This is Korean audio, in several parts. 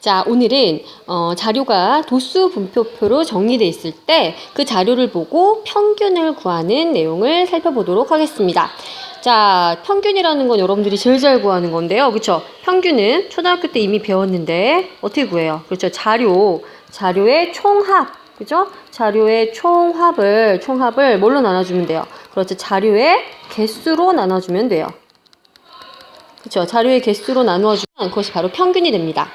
자, 오늘은 어, 자료가 도수 분표표로 정리되어 있을 때 그 자료를 보고 평균을 구하는 내용을 살펴보도록 하겠습니다. 자, 평균이라는 건 여러분들이 제일 잘 구하는 건데요. 그쵸? 평균은 초등학교 때 이미 배웠는데 어떻게 구해요? 그렇죠. 자료, 자료의 총합. 그죠? 자료의 총합을, 총합을 뭘로 나눠주면 돼요? 그렇죠. 자료의 개수로 나눠주면 돼요. 그렇죠. 자료의 개수로 나누어 주면 그것이 바로 평균이 됩니다.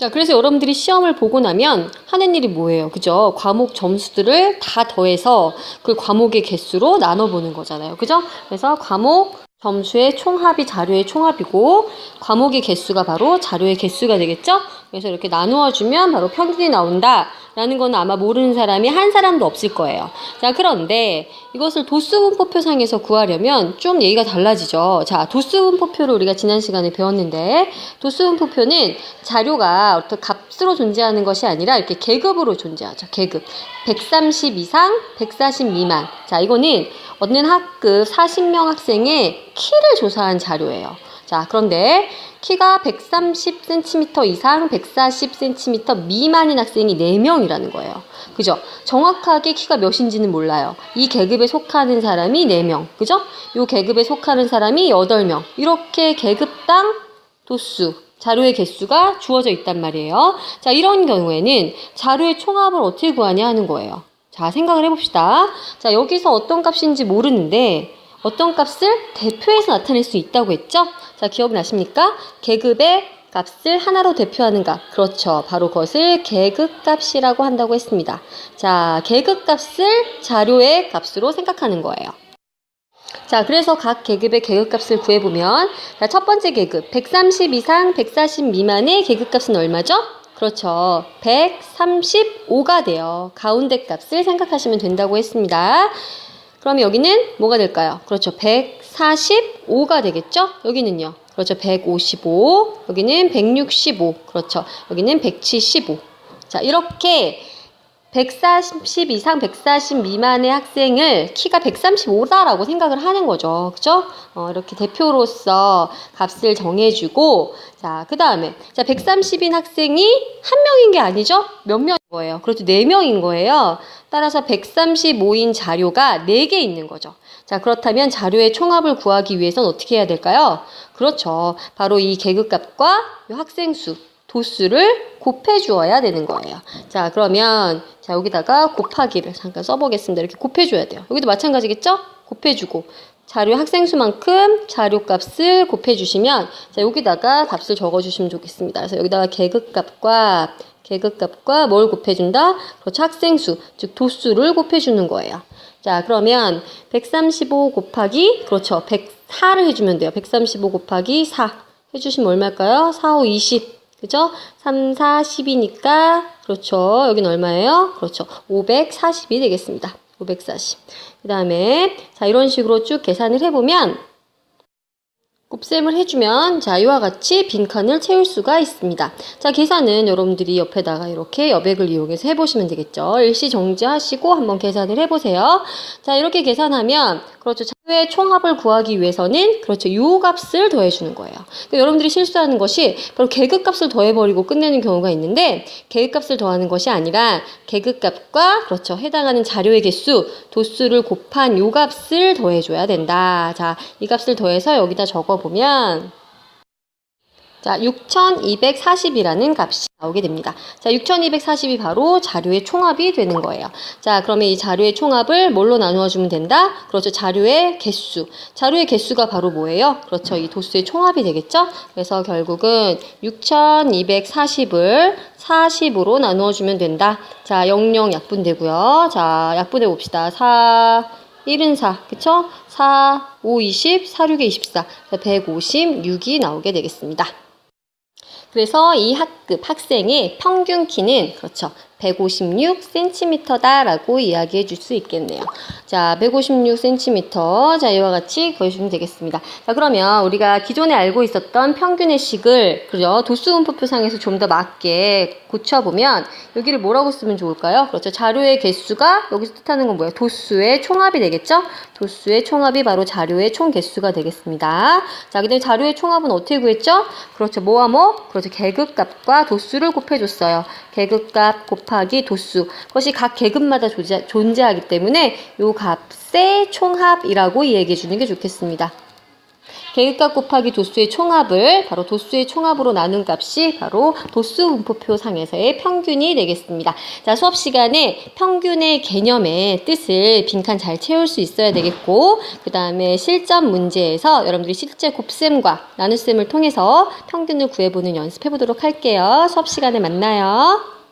자, 그래서 여러분들이 시험을 보고 나면 하는 일이 뭐예요? 그죠? 과목 점수들을 다 더해서 그 과목의 개수로 나눠보는 거잖아요. 그죠? 그래서 과목 점수의 총합이 자료의 총합이고 과목의 개수가 바로 자료의 개수가 되겠죠? 그래서 이렇게 나누어 주면 바로 평균이 나온다. 라는 건 아마 모르는 사람이 한 사람도 없을 거예요. 자, 그런데 이것을 도수분포표상에서 구하려면 좀 얘기가 달라지죠. 자, 도수분포표를 우리가 지난 시간에 배웠는데 도수분포표는 자료가 어떤 값으로 존재하는 것이 아니라 이렇게 계급으로 존재하죠. 계급. 130 이상, 140 미만. 자, 이거는 어느 학급 40명 학생의 키를 조사한 자료예요. 자, 그런데 키가 130cm 이상, 140cm 미만인 학생이 4명이라는 거예요. 그죠? 정확하게 키가 몇인지는 몰라요. 이 계급에 속하는 사람이 4명. 그죠? 이 계급에 속하는 사람이 8명. 이렇게 계급당 도수, 자료의 개수가 주어져 있단 말이에요. 자, 이런 경우에는 자료의 총합을 어떻게 구하냐 하는 거예요. 자, 생각을 해봅시다. 자, 여기서 어떤 값인지 모르는데 어떤 값을 대표해서 나타낼 수 있다고 했죠? 자, 기억이 나십니까? 계급의 값을 하나로 대표하는 값. 그렇죠. 바로 그것을 계급값이라고 한다고 했습니다. 자, 계급값을 자료의 값으로 생각하는 거예요. 자, 그래서 각 계급의 계급값을 구해보면, 자, 첫 번째 계급, 130 이상, 140 미만의 계급값은 얼마죠? 그렇죠. 135가 돼요. 가운데 값을 생각하시면 된다고 했습니다. 그럼 여기는 뭐가 될까요? 그렇죠. 145가 되겠죠? 여기는요. 그렇죠. 155. 여기는 165. 그렇죠. 여기는 175. 자, 이렇게 140 이상 140 미만의 학생을 키가 135다라고 생각을 하는 거죠. 그죠? 어, 이렇게 대표로서 값을 정해주고, 자, 그 다음에, 자, 130인 학생이 한 명인 게 아니죠? 몇 명인 거예요? 그렇죠. 4명인 거예요. 따라서 135인 자료가 4개 있는 거죠. 자, 그렇다면 자료의 총합을 구하기 위해서는 어떻게 해야 될까요? 그렇죠. 바로 이 계급값과 이 학생 수, 도수를 곱해 주어야 되는 거예요. 자, 그러면 자, 여기다가 곱하기를 잠깐 써 보겠습니다. 이렇게 곱해 줘야 돼요. 여기도 마찬가지겠죠? 곱해 주고 자료 학생 수만큼 자료 값을 곱해 주시면 자, 여기다가 값을 적어 주시면 좋겠습니다. 그래서 여기다가 계급 값과 계급 값과 뭘 곱해 준다? 그렇죠. 학생 수, 즉 도수를 곱해 주는 거예요. 자, 그러면 135 곱하기 그렇죠. 104를 해 주면 돼요. 135 곱하기 4 해주시면 얼마일까요? 4, 5, 20. 그죠? 3, 4, 10이니까, 그렇죠. 여긴 얼마예요? 그렇죠. 540이 되겠습니다. 540. 그 다음에, 자, 이런 식으로 쭉 계산을 해보면, 곱셈을 해주면 자 이와 같이 빈칸을 채울 수가 있습니다. 자 계산은 여러분들이 옆에다가 이렇게 여백을 이용해서 해보시면 되겠죠. 일시 정지하시고 한번 계산을 해보세요. 자 이렇게 계산하면 그렇죠. 자료의 총합을 구하기 위해서는 그렇죠. 요 값을 더해주는 거예요. 그러니까 여러분들이 실수하는 것이 바로 계급값을 더해버리고 끝내는 경우가 있는데 계급값을 더하는 것이 아니라 계급값과 그렇죠. 해당하는 자료의 개수, 도수를 곱한 요 값을 더해줘야 된다. 자 이 값을 더해서 여기다 적어 보면 자, 6240이라는 값이 나오게 됩니다. 자, 6240이 바로 자료의 총합이 되는 거예요. 자, 그러면 이 자료의 총합을 뭘로 나누어 주면 된다? 그렇죠. 자료의 개수. 자료의 개수가 바로 뭐예요? 그렇죠. 이 도수의 총합이 되겠죠? 그래서 결국은 6240을 40으로 나누어 주면 된다. 자, 00 약분되고요. 자, 약분해 봅시다. 4 1은 4, 그쵸? 4, 5, 20, 4, 6에 24, 156이 나오게 되겠습니다. 그래서 이 학급 학생의 평균 키는 그렇죠. 156cm다라고 이야기해 줄 수 있겠네요. 자, 156cm. 자, 이와 같이 구해주시면 되겠습니다. 자, 그러면 우리가 기존에 알고 있었던 평균의 식을, 그죠? 도수분포표상에서 좀 더 맞게 고쳐보면, 여기를 뭐라고 쓰면 좋을까요? 그렇죠. 자료의 개수가 여기서 뜻하는 건 뭐예요? 도수의 총합이 되겠죠? 도수의 총합이 바로 자료의 총 개수가 되겠습니다. 자, 그 다음에 자료의 총합은 어떻게 구했죠? 그렇죠. 뭐와 뭐? 그렇죠. 계급값과 도수를 곱해줬어요. 계급값 곱 하기 도수. 그것이 각 계급마다 존재, 존재하기 때문에 요 값의 총합이라고 얘기해 주는 게 좋겠습니다. 계급값 곱하기 도수의 총합을 바로 도수의 총합으로 나눈 값이 바로 도수 분포표 상에서의 평균이 되겠습니다. 자, 수업 시간에 평균의 개념의 뜻을 빈칸 잘 채울 수 있어야 되겠고, 그 다음에 실전 문제에서 여러분들이 실제 곱셈과 나눗셈을 통해서 평균을 구해보는 연습해 보도록 할게요. 수업 시간에 만나요.